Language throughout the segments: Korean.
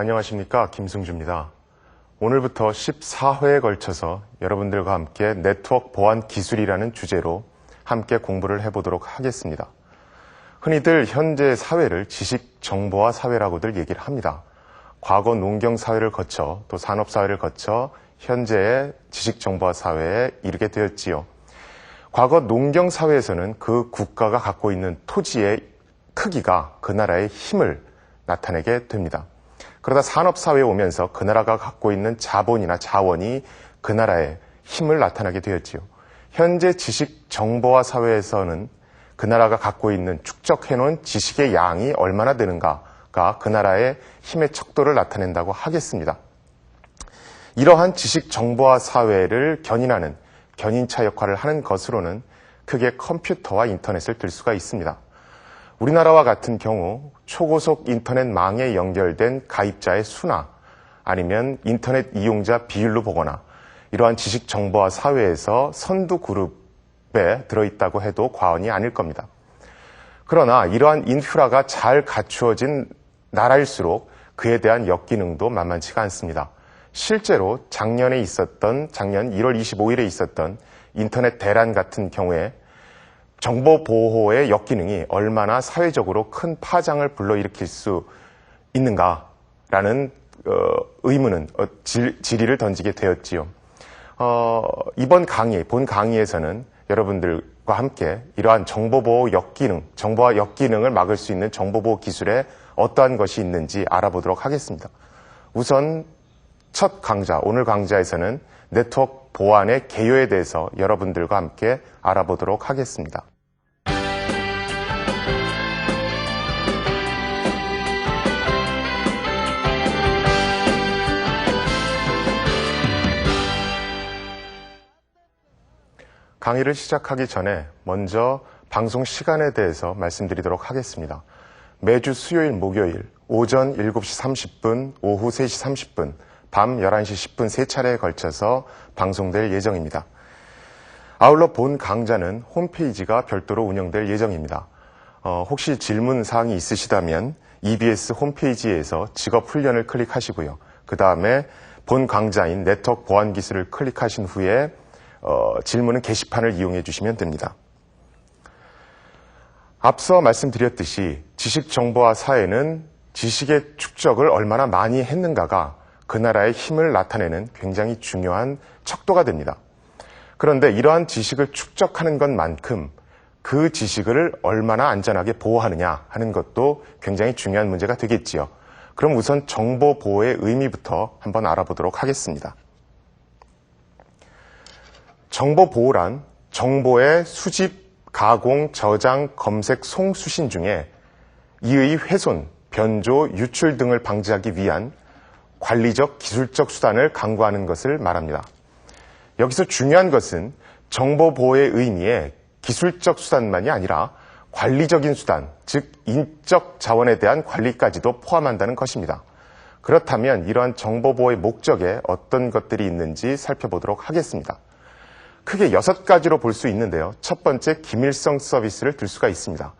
안녕하십니까. 김승주입니다. 오늘부터 14회에 걸쳐서 여러분들과 함께 네트워크 보안 기술이라는 주제로 함께 공부를 해보도록 하겠습니다. 흔히들 현재 사회를 지식 정보화 사회라고들 얘기를 합니다. 과거 농경 사회를 거쳐 또 산업 사회를 거쳐 현재의 지식 정보화 사회에 이르게 되었지요. 과거 농경 사회에서는 그 국가가 갖고 있는 토지의 크기가 그 나라의 힘을 나타내게 됩니다. 그러다 산업 사회에 오면서 그 나라가 갖고 있는 자본이나 자원이 그 나라의 힘을 나타나게 되었지요. 현재 지식 정보화 사회에서는 그 나라가 갖고 있는 축적해 놓은 지식의 양이 얼마나 되는가가 그 나라의 힘의 척도를 나타낸다고 하겠습니다. 이러한 지식 정보화 사회를 견인하는 견인차 역할을 하는 것으로는 크게 컴퓨터와 인터넷을 들 수가 있습니다. 우리나라와 같은 경우 초고속 인터넷망에 연결된 가입자의 수나 아니면 인터넷 이용자 비율로 보거나 이러한 지식 정보화 사회에서 선두 그룹에 들어있다고 해도 과언이 아닐 겁니다. 그러나 이러한 인프라가 잘 갖추어진 나라일수록 그에 대한 역기능도 만만치가 않습니다. 실제로 작년에 있었던 작년 1월 25일에 있었던 인터넷 대란 같은 경우에 정보 보호의 역기능이 얼마나 사회적으로 큰 파장을 불러일으킬 수 있는가라는 어, 의문은 어, 질, 질의를 던지게 되었지요. 어, 이번 강의, 본 강의에서는 여러분들과 함께 이러한 정보보호 역기능, 정보와 역기능을 막을 수 있는 정보보호 기술에 어떠한 것이 있는지 알아보도록 하겠습니다. 우선 첫 강좌, 오늘 강좌에서는 네트워크 보안의 개요에 대해서 여러분들과 함께 알아보도록 하겠습니다. 강의를 시작하기 전에 먼저 방송 시간에 대해서 말씀드리도록 하겠습니다. 매주 수요일, 목요일 오전 7시 30분, 오후 3시 30분, 밤 11시 10분 세 차례에 걸쳐서 방송될 예정입니다. 아울러 본 강좌는 홈페이지가 별도로 운영될 예정입니다. 어, 혹시 질문 사항이 있으시다면 EBS 홈페이지에서 직업 훈련을 클릭하시고요. 그 다음에 본 강좌인 네트워크 보안 기술을 클릭하신 후에 어, 질문은 게시판을 이용해 주시면 됩니다. 앞서 말씀드렸듯이 지식 정보화 사회는 지식의 축적을 얼마나 많이 했는가가 그 나라의 힘을 나타내는 굉장히 중요한 척도가 됩니다. 그런데 이러한 지식을 축적하는 것만큼 그 지식을 얼마나 안전하게 보호하느냐 하는 것도 굉장히 중요한 문제가 되겠지요. 그럼 우선 정보 보호의 의미부터 한번 알아보도록 하겠습니다. 정보 보호란 정보의 수집, 가공, 저장, 검색, 송수신 중에 이의 훼손, 변조, 유출 등을 방지하기 위한 관리적, 기술적 수단을 강구하는 것을 말합니다. 여기서 중요한 것은 정보 보호의 의미에 기술적 수단만이 아니라 관리적인 수단, 즉 인적 자원에 대한 관리까지도 포함한다는 것입니다. 그렇다면 이러한 정보 보호의 목적에 어떤 것들이 있는지 살펴보도록 하겠습니다. 크게 여섯 가지로 볼 수 있는데요. 첫 번째, 기밀성 서비스를 들 수가 있습니다.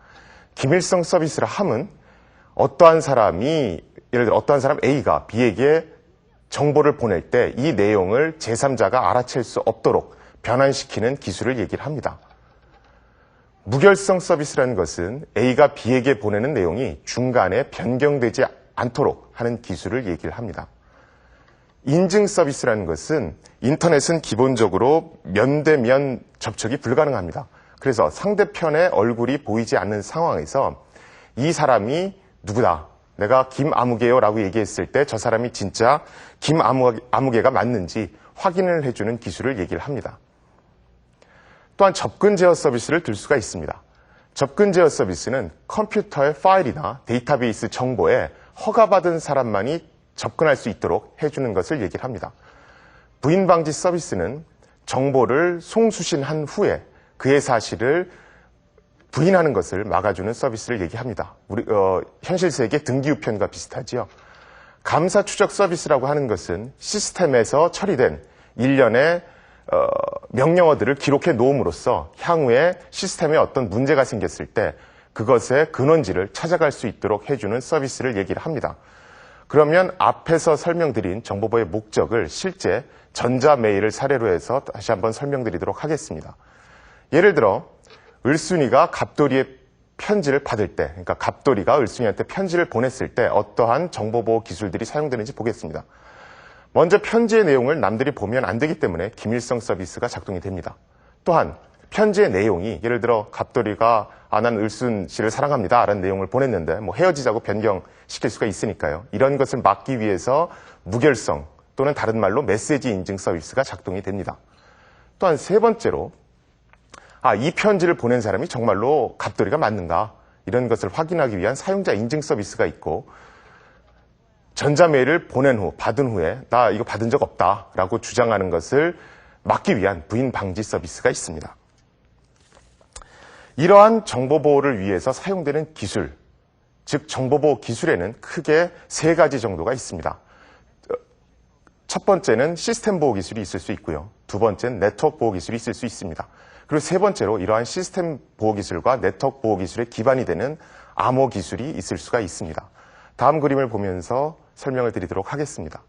기밀성 서비스를 함은 어떠한 사람이, 예를 들어 어떠한 사람 A가 B에게 정보를 보낼 때 이 내용을 제3자가 알아챌 수 없도록 변환시키는 기술을 얘기를 합니다. 무결성 서비스라는 것은 A가 B에게 보내는 내용이 중간에 변경되지 않도록 하는 기술을 얘기를 합니다. 인증 서비스라는 것은 인터넷은 기본적으로 면대면 접촉이 불가능합니다. 그래서 상대편의 얼굴이 보이지 않는 상황에서 이 사람이 누구다. 내가 김아무개요 라고 얘기했을 때 저 사람이 진짜 김아무개가 맞는지 확인을 해주는 기술을 얘기를 합니다. 또한 접근 제어 서비스를 들 수가 있습니다. 접근 제어 서비스는 컴퓨터의 파일이나 데이터베이스 정보에 허가받은 사람만이 접근할 수 있도록 해주는 것을 얘기를 합니다. 부인 방지 서비스는 정보를 송수신한 후에 그의 사실을 부인하는 것을 막아주는 서비스를 얘기합니다. 우리 어, 현실 세계 등기 우편과 비슷하지요. 감사 추적 서비스라고 하는 것은 시스템에서 처리된 일련의 어, 명령어들을 기록해 놓음으로써 향후에 시스템에 어떤 문제가 생겼을 때 그것의 근원지를 찾아갈 수 있도록 해주는 서비스를 얘기를 합니다. 그러면 앞에서 설명드린 정보보호의 목적을 실제 전자메일을 사례로 해서 다시 한번 설명드리도록 하겠습니다. 예를 들어 을순이가 갑돌이의 편지를 받을 때, 그러니까 갑돌이가 을순이한테 편지를 보냈을 때 어떠한 정보보호 기술들이 사용되는지 보겠습니다. 먼저 편지의 내용을 남들이 보면 안 되기 때문에 기밀성 서비스가 작동이 됩니다. 또한 편지의 내용이 예를 들어 갑돌이가 아, 난 을순 씨를 사랑합니다. 라는 내용을 보냈는데 뭐 헤어지자고 변경시킬 수가 있으니까요. 이런 것을 막기 위해서 무결성 또는 다른 말로 메시지 인증 서비스가 작동이 됩니다. 또한 세 번째로 아, 이 편지를 보낸 사람이 정말로 갑돌이가 맞는가 이런 것을 확인하기 위한 사용자 인증 서비스가 있고 전자메일을 보낸 후 받은 후에 나 이거 받은 적 없다라고 주장하는 것을 막기 위한 부인 방지 서비스가 있습니다. 이러한 정보 보호를 위해서 사용되는 기술, 즉 정보 보호 기술에는 크게 세 가지 정도가 있습니다. 첫 번째는 시스템 보호 기술이 있을 수 있고요. 두 번째는 네트워크 보호 기술이 있을 수 있습니다. 그리고 세 번째로 이러한 시스템 보호 기술과 네트워크 보호 기술의 기반이 되는 암호 기술이 있을 수가 있습니다. 다음 그림을 보면서 설명을 드리도록 하겠습니다.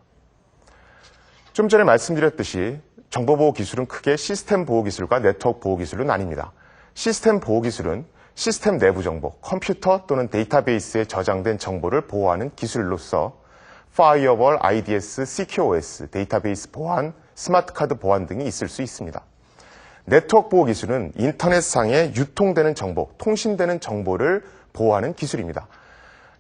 좀 전에 말씀드렸듯이 정보보호 기술은 크게 시스템 보호 기술과 네트워크 보호 기술로 나뉩니다. 시스템 보호 기술은 시스템 내부 정보, 컴퓨터 또는 데이터베이스에 저장된 정보를 보호하는 기술로서 Firewall, IDS, CQoS, 데이터베이스 보안, 스마트 카드 보안 등이 있을 수 있습니다. 네트워크 보호 기술은 인터넷상에 유통되는 정보, 통신되는 정보를 보호하는 기술입니다.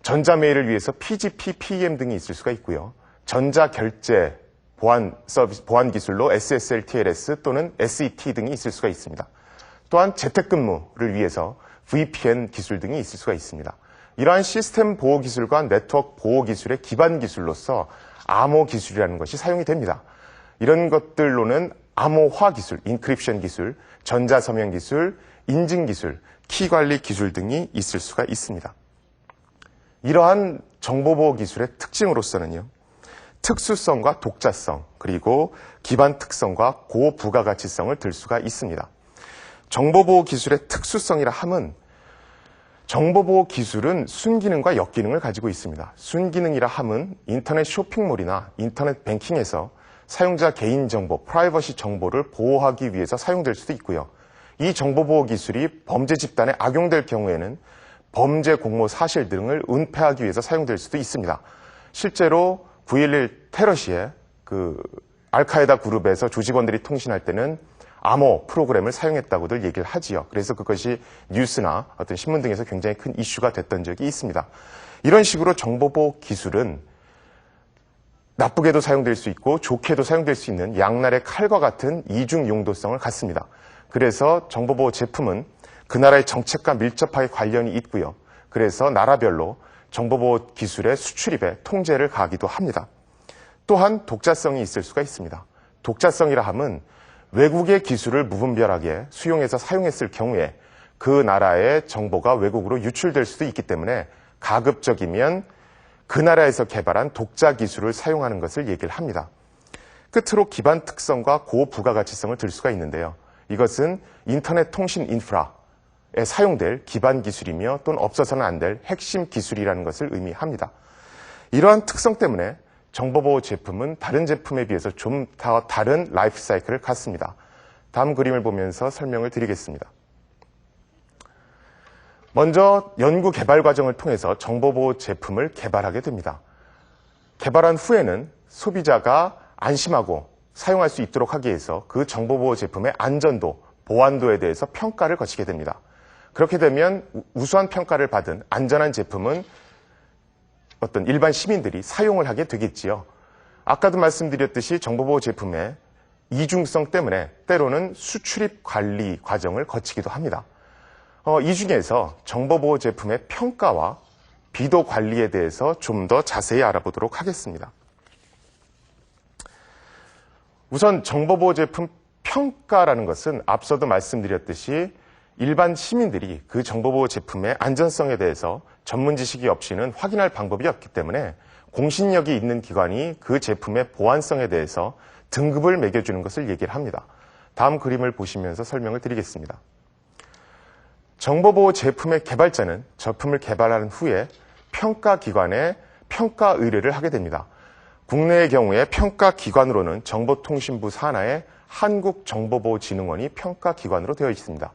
전자메일을 위해서 PGP, PEM 등이 있을 수가 있고요. 전자결제 보안 서비스, 보안 기술로 SSL, TLS 또는 SET 등이 있을 수가 있습니다. 또한 재택근무를 위해서 VPN 기술 등이 있을 수가 있습니다. 이러한 시스템 보호 기술과 네트워크 보호 기술의 기반 기술로서 암호 기술이라는 것이 사용이 됩니다. 이런 것들로는 암호화 기술, 인크립션 기술, 전자서명 기술, 인증 기술, 키 관리 기술 등이 있을 수가 있습니다. 이러한 정보보호 기술의 특징으로서는요, 특수성과 독자성, 그리고 기반 특성과 고부가가치성을 들 수가 있습니다. 정보보호 기술의 특수성이라 함은 정보보호 기술은 순기능과 역기능을 가지고 있습니다. 순기능이라 함은 인터넷 쇼핑몰이나 인터넷 뱅킹에서 사용자 개인정보, 프라이버시 정보를 보호하기 위해서 사용될 수도 있고요. 이 정보보호 기술이 범죄 집단에 악용될 경우에는 범죄 공모 사실 등을 은폐하기 위해서 사용될 수도 있습니다. 실제로 9.11 테러 시에 그 알카에다 그룹에서 조직원들이 통신할 때는 암호 프로그램을 사용했다고들 얘기를 하지요. 그래서 그것이 뉴스나 어떤 신문 등에서 굉장히 큰 이슈가 됐던 적이 있습니다. 이런 식으로 정보보호 기술은 나쁘게도 사용될 수 있고 좋게도 사용될 수 있는 양날의 칼과 같은 이중 용도성을 갖습니다. 그래서 정보보호 제품은 그 나라의 정책과 밀접하게 관련이 있고요. 그래서 나라별로 정보보호 기술의 수출입에 통제를 가하기도 합니다. 또한 독자성이 있을 수가 있습니다. 독자성이라 함은 외국의 기술을 무분별하게 수용해서 사용했을 경우에 그 나라의 정보가 외국으로 유출될 수도 있기 때문에 가급적이면 그 나라에서 개발한 독자 기술을 사용하는 것을 얘기를 합니다. 끝으로 기반 특성과 고부가가치성을 들 수가 있는데요. 이것은 인터넷 통신 인프라에 사용될 기반 기술이며 또는 없어서는 안 될 핵심 기술이라는 것을 의미합니다. 이러한 특성 때문에 정보보호 제품은 다른 제품에 비해서 좀 더 다른 라이프 사이클을 갖습니다. 다음 그림을 보면서 설명을 드리겠습니다. 먼저 연구 개발 과정을 통해서 정보보호 제품을 개발하게 됩니다. 개발한 후에는 소비자가 안심하고 사용할 수 있도록 하기 위해서 그 정보보호 제품의 안전도, 보안도에 대해서 평가를 거치게 됩니다. 그렇게 되면 우수한 평가를 받은 안전한 제품은 어떤 일반 시민들이 사용을 하게 되겠지요. 아까도 말씀드렸듯이 정보보호 제품의 이중성 때문에 때로는 수출입 관리 과정을 거치기도 합니다. 어, 이 중에서 정보보호 제품의 평가와 비도 관리에 대해서 좀 더 자세히 알아보도록 하겠습니다. 우선 정보보호 제품 평가라는 것은 앞서도 말씀드렸듯이 일반 시민들이 그 정보보호 제품의 안전성에 대해서 전문 지식이 없이는 확인할 방법이 없기 때문에 공신력이 있는 기관이 그 제품의 보안성에 대해서 등급을 매겨주는 것을 얘기를 합니다. 다음 그림을 보시면서 설명을 드리겠습니다. 정보보호 제품의 개발자는 제품을 개발한 후에 평가기관에 평가 의뢰를 하게 됩니다. 국내의 경우에 평가 기관으로는 정보통신부 산하의 한국정보보호진흥원이 평가 기관으로 되어 있습니다.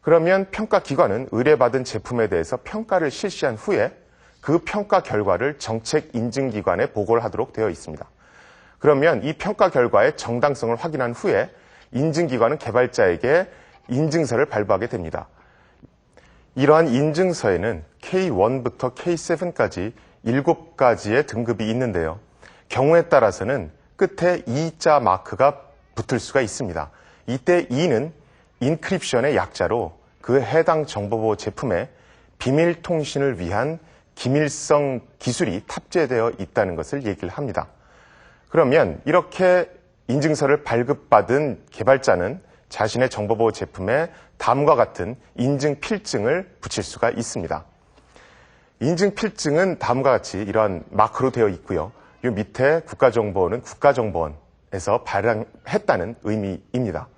그러면 평가 기관은 의뢰받은 제품에 대해서 평가를 실시한 후에 그 평가 결과를 정책 인증기관에 보고를 하도록 되어 있습니다. 그러면 이 평가 결과의 정당성을 확인한 후에 인증기관은 개발자에게 인증서를 발부하게 됩니다. 이러한 인증서에는 K1부터 K7까지 7가지의 등급이 있는데요. 경우에 따라서는 끝에 2자 마크가 붙을 수가 있습니다. 이때 2는 인크립션의 약자로 그 해당 정보보호 제품에 비밀 통신을 위한 기밀성 기술이 탑재되어 있다는 것을 얘기를 합니다. 그러면 이렇게 인증서를 발급받은 개발자는 자신의 정보보호 제품에 다음과 같은 인증 필증을 붙일 수가 있습니다. 인증 필증은 다음과 같이 이러한 마크로 되어 있고요. 이 밑에 국가정보원은 국가정보원에서 발행했다는 의미입니다.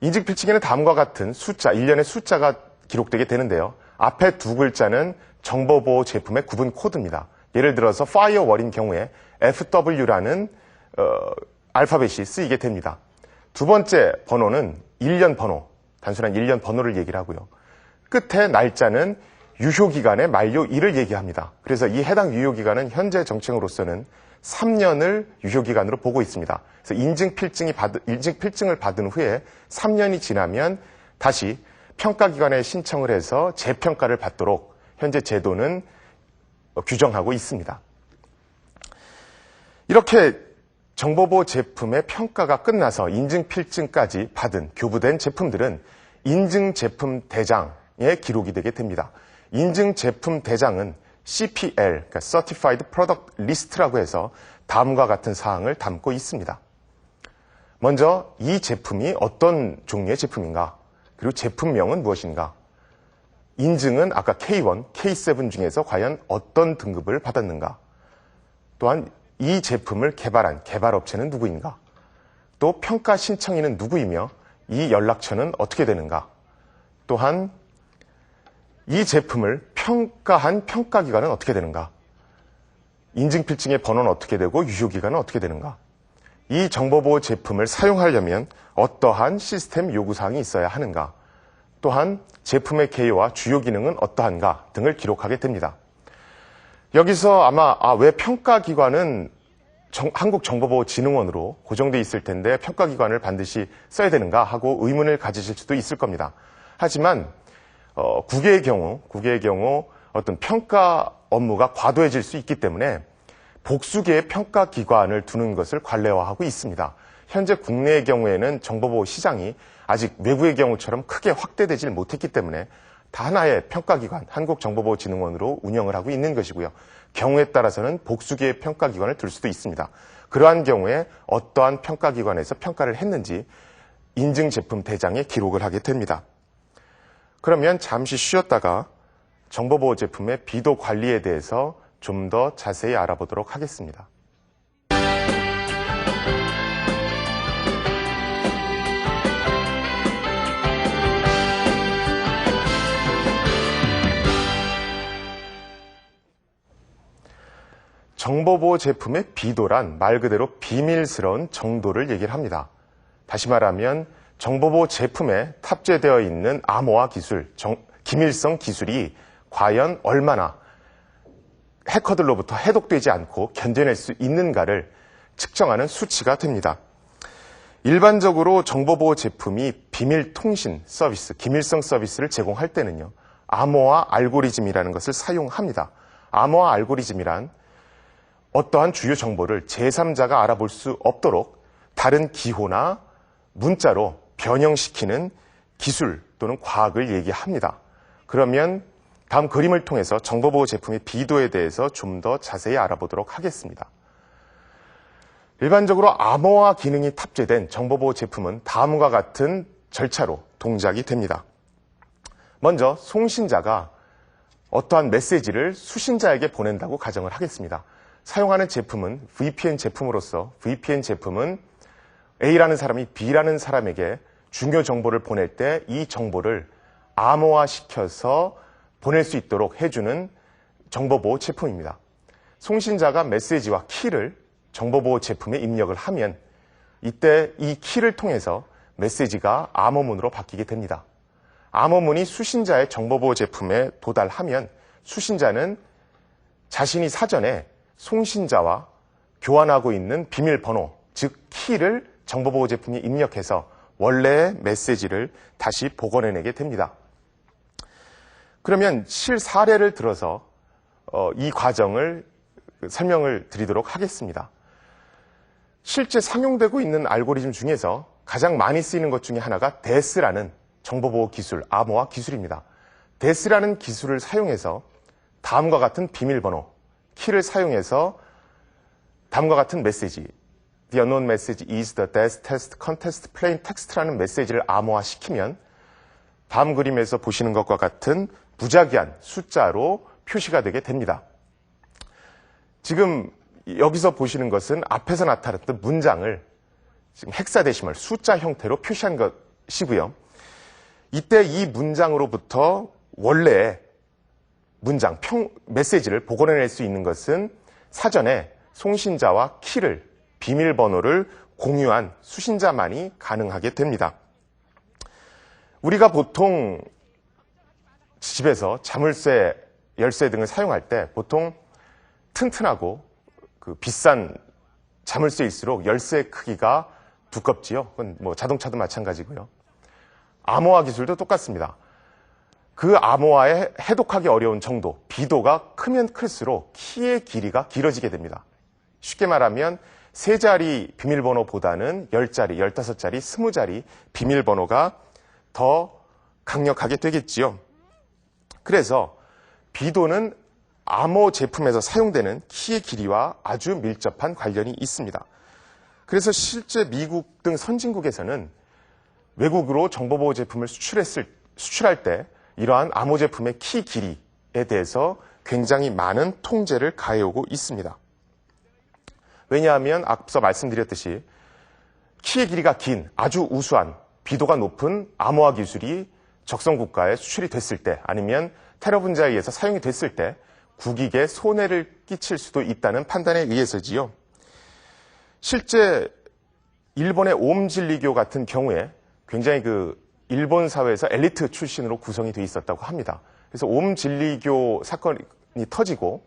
인증 필증에는 다음과 같은 숫자, 일련의 숫자가 기록되게 되는데요. 앞에 두 글자는 정보보호 제품의 구분 코드입니다. 예를 들어서 파이어월인 경우에 FW라는 어, 알파벳이 쓰이게 됩니다. 두 번째 번호는 일련 번호, 단순한 일련 번호를 얘기를 하고요. 끝에 날짜는 유효기간의 만료일을 얘기합니다. 그래서 이 해당 유효기간은 현재 정책으로서는 3년을 유효기간으로 보고 있습니다. 그래서 인증 필증이 받, 인증 필증을 받은 후에 3년이 지나면 다시 평가기관에 신청을 해서 재평가를 받도록 현재 제도는 규정하고 있습니다. 이렇게 정보보호 제품의 평가가 끝나서 인증 필증까지 받은 교부된 제품들은 인증 제품 대장에 기록이 되게 됩니다. 인증 제품 대장은 CPL, 그러니까 Certified Product List라고 해서 다음과 같은 사항을 담고 있습니다. 먼저 이 제품이 어떤 종류의 제품인가? 그리고 제품명은 무엇인가? 인증은 아까 K1, K7 중에서 과연 어떤 등급을 받았는가? 또한 이 제품을 개발한 개발업체는 누구인가? 또 평가 신청인은 누구이며 이 연락처는 어떻게 되는가? 또한 이 제품을 평가한 평가기관은 어떻게 되는가? 인증필증의 번호는 어떻게 되고 유효기간은 어떻게 되는가? 이 정보보호 제품을 사용하려면 어떠한 시스템 요구사항이 있어야 하는가? 또한 제품의 개요와 주요 기능은 어떠한가 등을 기록하게 됩니다. 여기서 아마 아, 왜 평가기관은 한국정보보호진흥원으로 고정돼 있을 텐데 평가기관을 반드시 써야 되는가 하고 의문을 가지실 수도 있을 겁니다. 하지만 어, 국외의 경우, 국외의 경우 어떤 평가 업무가 과도해질 수 있기 때문에 복수계의 평가 기관을 두는 것을 관례화하고 있습니다. 현재 국내의 경우에는 정보보호 시장이 아직 외국의 경우처럼 크게 확대되질 못했기 때문에 다 하나의 평가기관, 한국정보보호진흥원으로 운영을 하고 있는 것이고요. 경우에 따라서는 복수계의 평가기관을 둘 수도 있습니다. 그러한 경우에 어떠한 평가기관에서 평가를 했는지 인증 제품 대장에 기록을 하게 됩니다. 그러면 잠시 쉬었다가 정보보호 제품의 비도 관리에 대해서 좀 더 자세히 알아보도록 하겠습니다. 정보보호 제품의 비도란 말 그대로 비밀스러운 정도를 얘기를 합니다. 다시 말하면 정보보호 제품에 탑재되어 있는 암호화 기술, 정, 기밀성 기술이 과연 얼마나 해커들로부터 해독되지 않고 견뎌낼 수 있는가를 측정하는 수치가 됩니다. 일반적으로 정보보호 제품이 비밀 통신 서비스, 기밀성 서비스를 제공할 때는요, 암호화 알고리즘이라는 것을 사용합니다. 암호화 알고리즘이란 어떠한 주요 정보를 제3자가 알아볼 수 없도록 다른 기호나 문자로 변형시키는 기술 또는 과학을 얘기합니다. 그러면 다음 그림을 통해서 정보보호 제품의 비도에 대해서 좀 더 자세히 알아보도록 하겠습니다. 일반적으로 암호화 기능이 탑재된 정보보호 제품은 다음과 같은 절차로 동작이 됩니다. 먼저 송신자가 어떠한 메시지를 수신자에게 보낸다고 가정을 하겠습니다. 사용하는 제품은 VPN 제품으로서 VPN 제품은 A라는 사람이 B라는 사람에게 중요 정보를 보낼 때 이 정보를 암호화시켜서 보낼 수 있도록 해주는 정보보호 제품입니다. 송신자가 메시지와 키를 정보보호 제품에 입력을 하면 이때 이 키를 통해서 메시지가 암호문으로 바뀌게 됩니다. 암호문이 수신자의 정보보호 제품에 도달하면 수신자는 자신이 사전에 송신자와 교환하고 있는 비밀번호, 즉 키를 정보보호 제품에 입력해서 원래의 메시지를 다시 복원해내게 됩니다. 그러면 실사례를 들어서 어, 이 과정을 설명을 드리도록 하겠습니다. 실제 상용되고 있는 알고리즘 중에서 가장 많이 쓰이는 것 중에 하나가 데스라는 정보보호 기술, 암호화 기술입니다. 데스라는 기술을 사용해서 다음과 같은 비밀번호, 키를 사용해서 다음과 같은 메시지, The unknown message is the death test contest plain text라는 메시지를 암호화시키면 다음 그림에서 보시는 것과 같은 무작위한 숫자로 표시가 되게 됩니다. 지금 여기서 보시는 것은 앞에서 나타났던 문장을 지금 헥사데시멀 숫자 형태로 표시한 것이고요. 이때 이 문장으로부터 원래 문장, 평, 메시지를 복원해낼 수 있는 것은 사전에 송신자와 키를, 비밀번호를 공유한 수신자만이 가능하게 됩니다. 우리가 보통 집에서 자물쇠, 열쇠 등을 사용할 때 보통 튼튼하고 그 비싼 자물쇠일수록 열쇠 크기가 두껍지요. 그건 뭐 자동차도 마찬가지고요. 암호화 기술도 똑같습니다. 그 암호화에 해독하기 어려운 정도, 비도가 크면 클수록 키의 길이가 길어지게 됩니다. 쉽게 말하면 세 자리 비밀번호보다는 10자리, 15자리, 20자리 비밀번호가 더 강력하게 되겠지요. 그래서 비도는 암호 제품에서 사용되는 키의 길이와 아주 밀접한 관련이 있습니다. 그래서 실제 미국 등 선진국에서는 외국으로 정보보호 제품을 수출했을, 수출할 때 이러한 암호 제품의 키 길이에 대해서 굉장히 많은 통제를 가해오고 있습니다. 왜냐하면 앞서 말씀드렸듯이 키의 길이가 긴 아주 우수한 비도가 높은 암호화 기술이 적성 국가에 수출이 됐을 때 아니면 테러 분자에 의해서 사용이 됐을 때 국익에 손해를 끼칠 수도 있다는 판단에 의해서지요. 실제 일본의 옴 진리교 같은 경우에 굉장히 그 일본 사회에서 엘리트 출신으로 구성이 돼 있었다고 합니다. 그래서 옴 진리교 사건이 터지고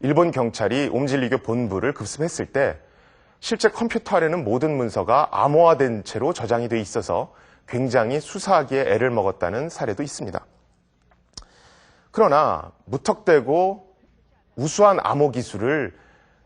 일본 경찰이 옴 진리교 본부를 급습했을 때 실제 컴퓨터 안에는 모든 문서가 암호화된 채로 저장이 돼 있어서 굉장히 수사하기에 애를 먹었다는 사례도 있습니다. 그러나 무턱대고 우수한 암호 기술을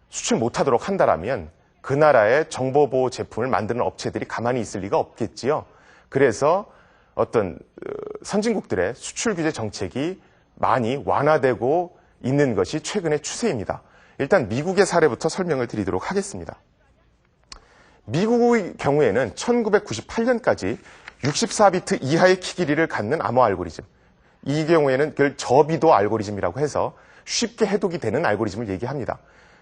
수출 못하도록 한다라면 그 나라의 정보보호 제품을 만드는 업체들이 가만히 있을 리가 없겠지요. 그래서 어떤 어, 선진국들의 수출 규제 정책이 많이 완화되고 있는 것이 최근의 추세입니다. 일단 미국의 사례부터 설명을 드리도록 하겠습니다. 미국의 경우에는 1998년까지 64비트 이하의 키 길이를 갖는 암호 알고리즘, 이 경우에는 그걸 저비도 알고리즘이라고 해서 쉽게 해독이 되는 알고리즘을 얘기합니다.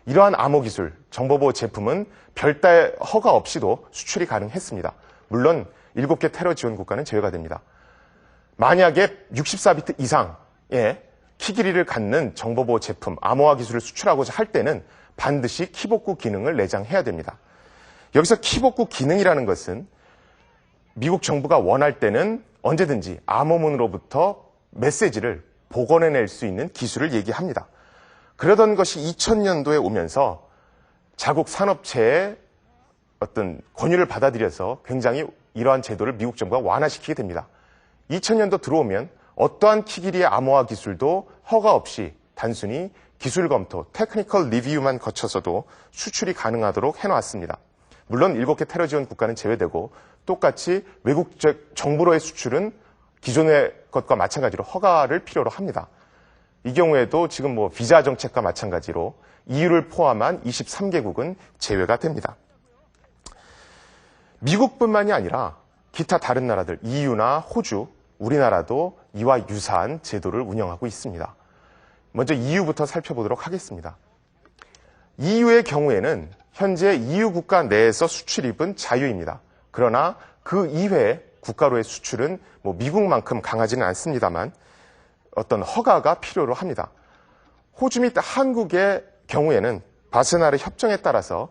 이러한 암호 기술, 정보보호 제품은 별도의 허가 없이도 수출이 가능했습니다. 물론 7개 테러 지원 국가는 제외가 됩니다. 만약에 64비트 이상의 키 길이를 갖는 정보보호 제품, 암호화 기술을 수출하고자 할 때는 반드시 키복구 기능을 내장해야 됩니다. 여기서 키복구 기능이라는 것은 미국 정부가 원할 때는 언제든지 암호문으로부터 메시지를 복원해낼 수 있는 기술을 얘기합니다. 그러던 것이 2000년도에 오면서 자국 산업체의 어떤 권유를 받아들여서 굉장히 이러한 제도를 미국 정부가 완화시키게 됩니다. 2000년도 들어오면 어떠한 키 길이의 암호화 기술도 허가 없이 단순히 기술 검토, 테크니컬 리뷰만 거쳐서도 수출이 가능하도록 해놓았습니다. 물론 7개 테러 지원 국가는 제외되고 똑같이 외국 정부로의 수출은 기존의 것과 마찬가지로 허가를 필요로 합니다. 이 경우에도 지금 뭐 비자 정책과 마찬가지로 EU를 포함한 23개국은 제외가 됩니다. 미국뿐만이 아니라 기타 다른 나라들, EU나 호주, 우리나라도 이와 유사한 제도를 운영하고 있습니다. 먼저 EU부터 살펴보도록 하겠습니다. EU의 경우에는 현재 EU 국가 내에서 수출입은 자유입니다. 그러나 그 이외에 국가로의 수출은 뭐 미국만큼 강하지는 않습니다만 어떤 허가가 필요로 합니다. 호주 및 한국의 경우에는 바세나르 협정에 따라서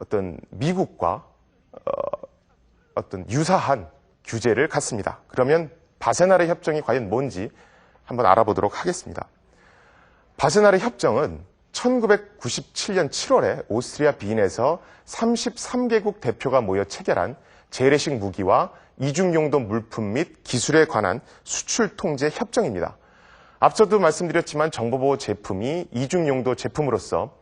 어떤 미국과 어, 떤 유사한 규제를 갖습니다. 그러면 바세나르 협정이 과연 뭔지 한번 알아보도록 하겠습니다. 바세나르 협정은 1997년 7월에 오스트리아 빈에서 33개국 대표가 모여 체결한 재래식 무기와 이중용도 물품 및 기술에 관한 수출 통제 협정입니다. 앞서도 말씀드렸지만 정보보호 제품이 이중용도 제품으로서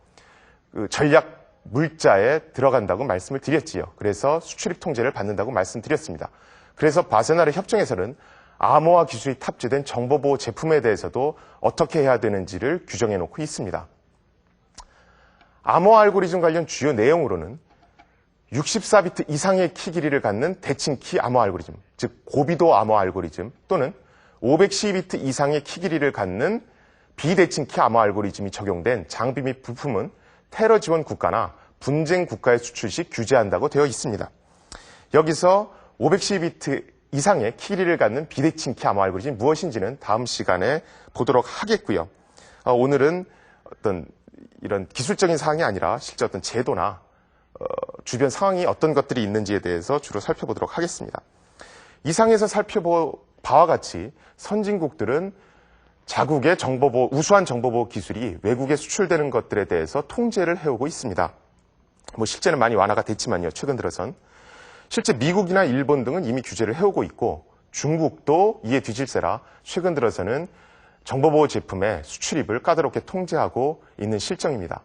그 전략 물자에 들어간다고 말씀을 드렸지요. 그래서 수출입 통제를 받는다고 말씀드렸습니다. 그래서 바세나르 협정에서는 암호화 기술이 탑재된 정보보호 제품에 대해서도 어떻게 해야 되는지를 규정해 놓고 있습니다. 암호화 알고리즘 관련 주요 내용으로는 64비트 이상의 키 길이를 갖는 대칭키 암호 알고리즘, 즉 고비도 암호 알고리즘 또는 512비트 이상의 키 길이를 갖는 비대칭키 암호 알고리즘이 적용된 장비 및 부품은 테러 지원 국가나 분쟁 국가의 수출 시 규제한다고 되어 있습니다. 여기서 512비트 이상의 키 길이를 갖는 비대칭 키 암호 알고리즘이 무엇인지는 다음 시간에 보도록 하겠고요. 어, 오늘은 어떤 이런 기술적인 사항이 아니라 실제 어떤 제도나 어, 주변 상황이 어떤 것들이 있는지에 대해서 주로 살펴보도록 하겠습니다. 이상에서 살펴보 바와 같이 선진국들은 자국의 정보보호, 우수한 정보보호 기술이 외국에 수출되는 것들에 대해서 통제를 해오고 있습니다. 뭐 실제는 많이 완화가 됐지만요. 최근 들어선 실제 미국이나 일본 등은 이미 규제를 해오고 있고 중국도 이에 뒤질세라 최근 들어서는 정보보호 제품의 수출입을 까다롭게 통제하고 있는 실정입니다.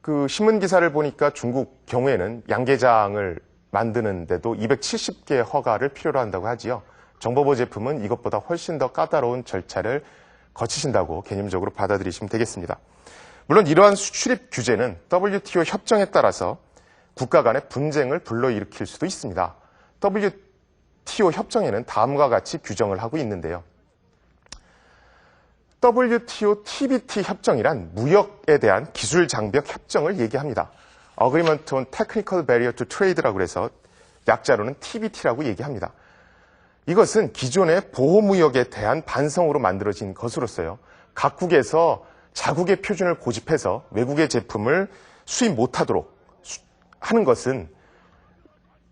그 신문 기사를 보니까 중국 경우에는 양계장을 만드는데도 270개 허가를 필요로 한다고 하지요. 정보보호 제품은 이것보다 훨씬 더 까다로운 절차를 거치신다고 개념적으로 받아들이시면 되겠습니다. 물론 이러한 수출입 규제는 WTO 협정에 따라서 국가 간의 분쟁을 불러일으킬 수도 있습니다. WTO 협정에는 다음과 같이 규정을 하고 있는데요. WTO TBT 협정이란 무역에 대한 기술 장벽 협정을 얘기합니다. Agreement on Technical Barrier to Trade라고 해서 약자로는 TBT라고 얘기합니다. 이것은 기존의 보호무역에 대한 반성으로 만들어진 것으로서요. 각국에서 자국의 표준을 고집해서 외국의 제품을 수입 못하도록 하는 것은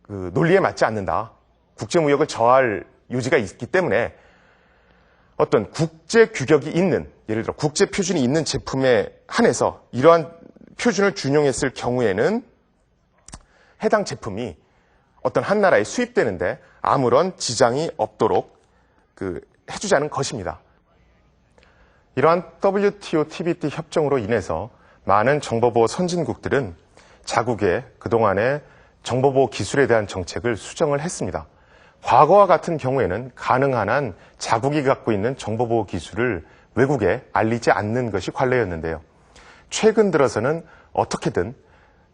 그 논리에 맞지 않는다. 국제무역을 저할 요지가 있기 때문에 어떤 국제 규격이 있는 예를 들어 국제 표준이 있는 제품에 한해서 이러한 표준을 준용했을 경우에는 해당 제품이 어떤 한 나라에 수입되는데 아무런 지장이 없도록 그 해주자는 것입니다. 이러한 WTO TBT 협정으로 인해서 많은 정보보호 선진국들은 자국의 그동안의 정보보호 기술에 대한 정책을 수정을 했습니다. 과거와 같은 경우에는 가능한 한 자국이 갖고 있는 정보보호 기술을 외국에 알리지 않는 것이 관례였는데요. 최근 들어서는 어떻게든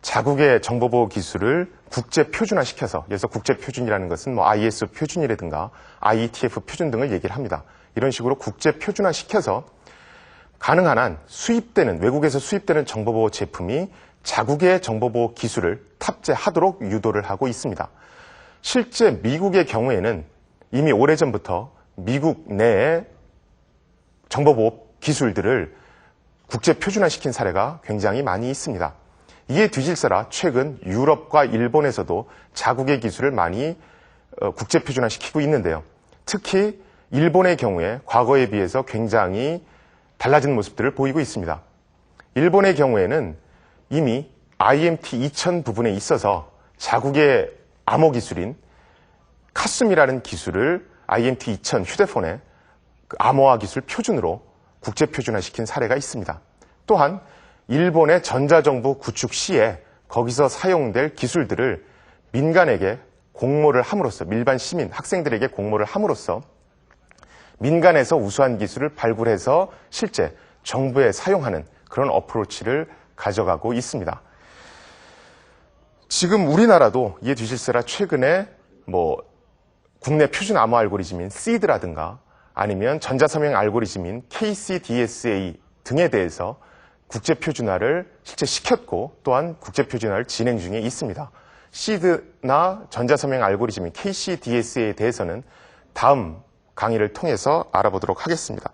자국의 정보보호 기술을 국제 표준화시켜서 그래서 국제 표준이라는 것은 뭐 ISO 표준이라든가 IETF 표준 등을 얘기를 합니다. 이런 식으로 국제 표준화시켜서 가능한 한 수입되는 외국에서 수입되는 정보보호 제품이 자국의 정보보호 기술을 탑재하도록 유도를 하고 있습니다. 실제 미국의 경우에는 이미 오래전부터 미국 내에 정보보호 기술들을 국제 표준화시킨 사례가 굉장히 많이 있습니다. 이에 뒤질세라 최근 유럽과 일본에서도 자국의 기술을 많이 어, 국제 표준화시키고 있는데요. 특히 일본의 경우에 과거에 비해서 굉장히 달라진 모습들을 보이고 있습니다. 일본의 경우에는 이미 IMT 2000 부분에 있어서 자국의 암호 기술인 카스미라는 기술을 IMT 2000 휴대폰에 그 암호화 기술 표준으로 국제 표준화시킨 사례가 있습니다. 또한 일본의 전자정부 구축 시에 거기서 사용될 기술들을 민간에게 공모를 함으로써 일반 시민 학생들에게 공모를 함으로써 민간에서 우수한 기술을 발굴해서 실제 정부에 사용하는 그런 어프로치를 가져가고 있습니다. 지금 우리나라도 이에 뒤질세라 최근에 뭐 국내 표준 암호 알고리즘인 시드라든가 아니면 전자서명 알고리즘인 KCDSA 등에 대해서 국제 표준화를 실제 시켰고 또한 국제 표준화를 진행 중에 있습니다. 시드나 전자서명 알고리즘인 KCDSA에 대해서는 다음 강의를 통해서 알아보도록 하겠습니다.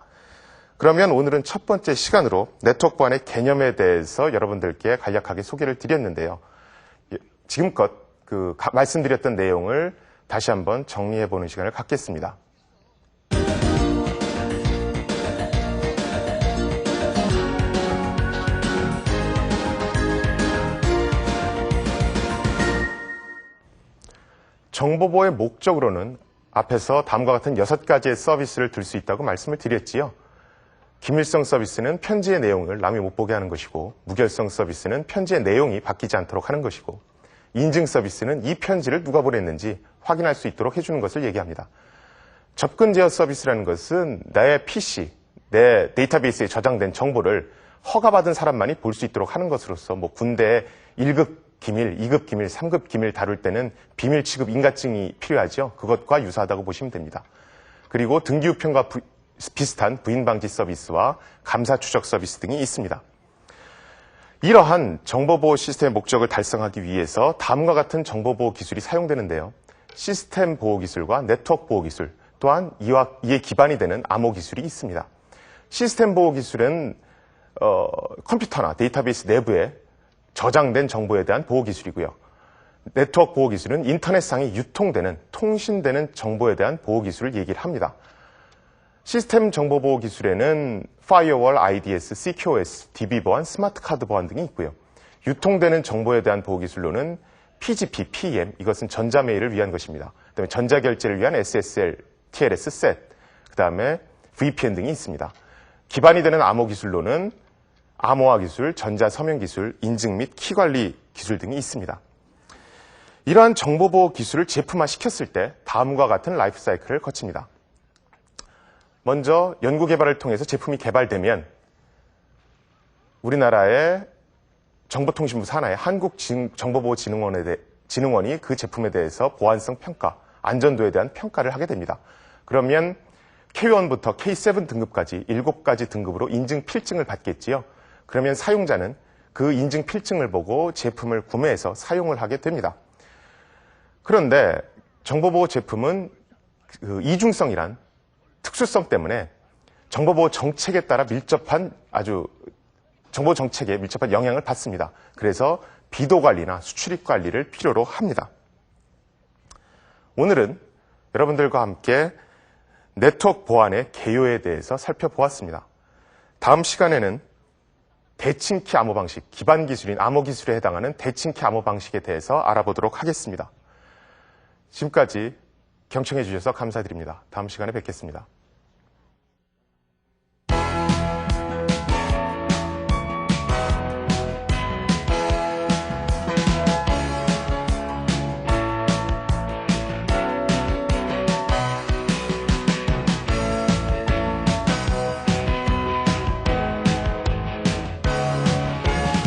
그러면 오늘은 첫 번째 시간으로 네트워크 보안의 개념에 대해서 여러분들께 간략하게 소개를 드렸는데요. 예, 지금껏 그 가- 말씀드렸던 내용을 다시 한번 정리해 보는 시간을 갖겠습니다. 정보보호의 목적으로는 앞에서 다음과 같은 여섯 가지의 서비스를 들 수 있다고 말씀을 드렸지요. 기밀성 서비스는 편지의 내용을 남이 못 보게 하는 것이고, 무결성 서비스는 편지의 내용이 바뀌지 않도록 하는 것이고, 인증 서비스는 이 편지를 누가 보냈는지 확인할 수 있도록 해주는 것을 얘기합니다. 접근 제어 서비스라는 것은 내 PC, 내 데이터베이스에 저장된 정보를 허가받은 사람만이 볼 수 있도록 하는 것으로서 뭐 군대의 1급 기밀, 2급 기밀, 3급 기밀 다룰 때는 비밀 취급 인가증이 필요하죠. 그것과 유사하다고 보시면 됩니다. 그리고 등기 우편과 부- 비슷한 부인 방지 서비스와 감사 추적 서비스 등이 있습니다. 이러한 정보보호 시스템의 목적을 달성하기 위해서 다음과 같은 정보보호 기술이 사용되는데요. 시스템 보호 기술과 네트워크 보호 기술, 또한 이와 이에 기반이 되는 암호 기술이 있습니다. 시스템 보호 기술은 어, 컴퓨터나 데이터베이스 내부에 저장된 정보에 대한 보호 기술이고요. 네트워크 보호 기술은 인터넷상에 유통되는 통신되는 정보에 대한 보호 기술을 얘기를 합니다. 시스템 정보 보호 기술에는 파이어월, IDS, CQoS, DB 보안, 스마트 카드 보안 등이 있고요. 유통되는 정보에 대한 보호 기술로는 PGP, PM 이것은 전자 메일을 위한 것입니다. 그다음에 전자 결제를 위한 SSL, TLS, SET, 그다음에 VPN 등이 있습니다. 기반이 되는 암호 기술로는 암호화 기술, 전자 서명 기술, 인증 및 키 관리 기술 등이 있습니다. 이러한 정보 보호 기술을 제품화 시켰을 때 다음과 같은 라이프 사이클을 거칩니다. 먼저 연구 개발을 통해서 제품이 개발되면 우리나라의 정보통신부 산하의 한국정보보호진흥원에 대, 진흥원이 그 제품에 대해서 보안성 평가, 안전도에 대한 평가를 하게 됩니다. 그러면 K1부터 K7 등급까지 7가지 등급으로 인증 필증을 받겠지요. 그러면 사용자는 그 인증 필증을 보고 제품을 구매해서 사용을 하게 됩니다. 그런데 정보보호 제품은 그 이중성이란 특수성 때문에 정보보호 정책에 따라 밀접한 아주 정보 정책에 밀접한 영향을 받습니다. 그래서 비도 관리나 수출입 관리를 필요로 합니다. 오늘은 여러분들과 함께 네트워크 보안의 개요에 대해서 살펴보았습니다. 다음 시간에는 대칭키 암호 방식, 기반 기술인 암호 기술에 해당하는 대칭키 암호 방식에 대해서 알아보도록 하겠습니다. 지금까지 경청해 주셔서 감사드립니다. 다음 시간에 뵙겠습니다.